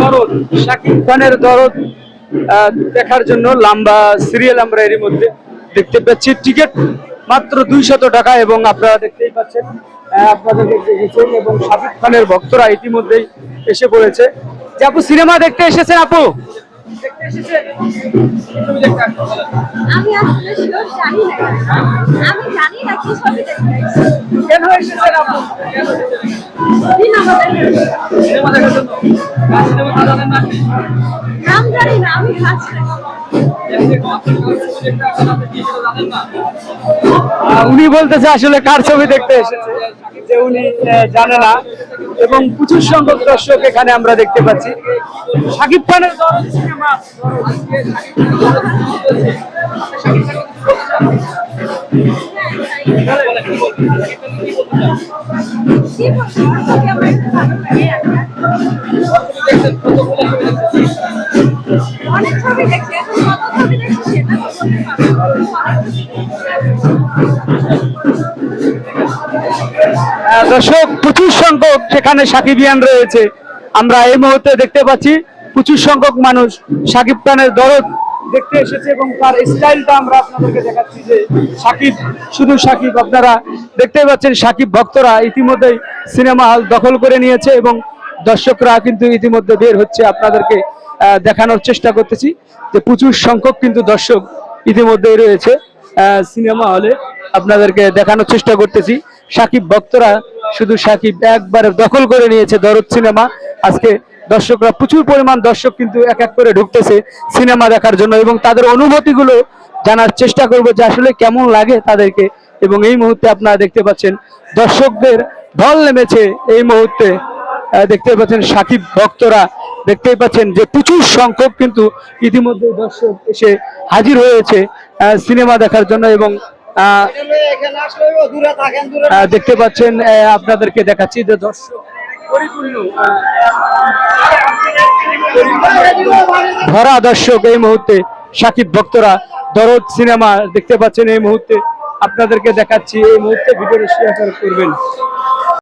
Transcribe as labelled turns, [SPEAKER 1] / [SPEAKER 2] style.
[SPEAKER 1] দরদ শাকিব খানের দরদ দেখার জন্য লম্বা সিরিয়াল আমরা এর মধ্যে দেখতে পাচ্ছি। টিকিট মাত্র দুইশত টাকা এবং আপনারা দেখতেই পাচ্ছেন দেখেছেন এবং শাকিব খানের ভক্তরা ইতিমধ্যেই এসে পড়েছে। যে আপু সিনেমা দেখতে এসেছেন আপু?
[SPEAKER 2] আমি
[SPEAKER 1] উনি বলতেছে আসলে কার ছবি দেখতে এসেছে? যে উনি জানে না। এবং প্রচুর সংখ্যক দর্শক এখানে আমরা দেখতে পাচ্ছি। সাকিব খানের দর্শক প্রচুর সংখ্যক সেখানে সাকিবিয়ান রয়েছে। আমরা এই মুহূর্তে দেখতে পাচ্ছি প্রচুর সংখ্যক মানুষ সাকিব খানের দরদ দেখতে এসেছে এবং তার স্টাইলটা আমরা আপনাদেরকে দেখাচ্ছি যে সাকিব, শুধু সাকিব, আপনারা দেখতে পাচ্ছেন সাকিব ভক্তরা ইতিমধ্যেই সিনেমা হল দখল করে নিয়েছে এবং দর্শকরা কিন্তু ইতিমধ্যে বের হচ্ছে আপনাদেরকে দেখানোর চেষ্টা করতেছি যে প্রচুর সংখ্যক কিন্তু দর্শক ইতিমধ্যেই রয়েছে সিনেমা হলে আপনাদেরকে দেখানোর চেষ্টা করতেছি। সাকিব ভক্তরা শুধু সাকিব একবারে দখল করে নিয়েছে দরদ সিনেমা। আজকে দর্শকরা প্রচুর পরিমাণ দর্শক কিন্তু এক এক করে ঢুকতেছে সিনেমা দেখার জন্য এবং তাদের অনুভূতিগুলো জানার চেষ্টা করব যে আসলে কেমন লাগে তাদেরকে। এবং এই মুহূর্তে আপনারা দেখতে পাচ্ছেন দর্শকদের ঢল নেমেছে এই মুহূর্তে। দেখতে পাচ্ছেন সাকিব ভক্তরা। দেখতেই পাচ্ছেন যে প্রচুর সংখ্যক কিন্তু ইতিমধ্যে দর্শক এসে হাজির হয়েছে সিনেমা দেখার জন্য এবং দেখতে পাচ্ছেন আপনাদেরকে দেখাচ্ছি যে দর্শক ভরা দর্শক, এই মুহূর্তে সাকিব ভক্তরা দরদ সিনেমা দেখতে পাচ্ছেন এই মুহূর্তে। আপনাদেরকে দেখাচ্ছি, এই মুহূর্তে ভিডিও শেয়ার করবেন।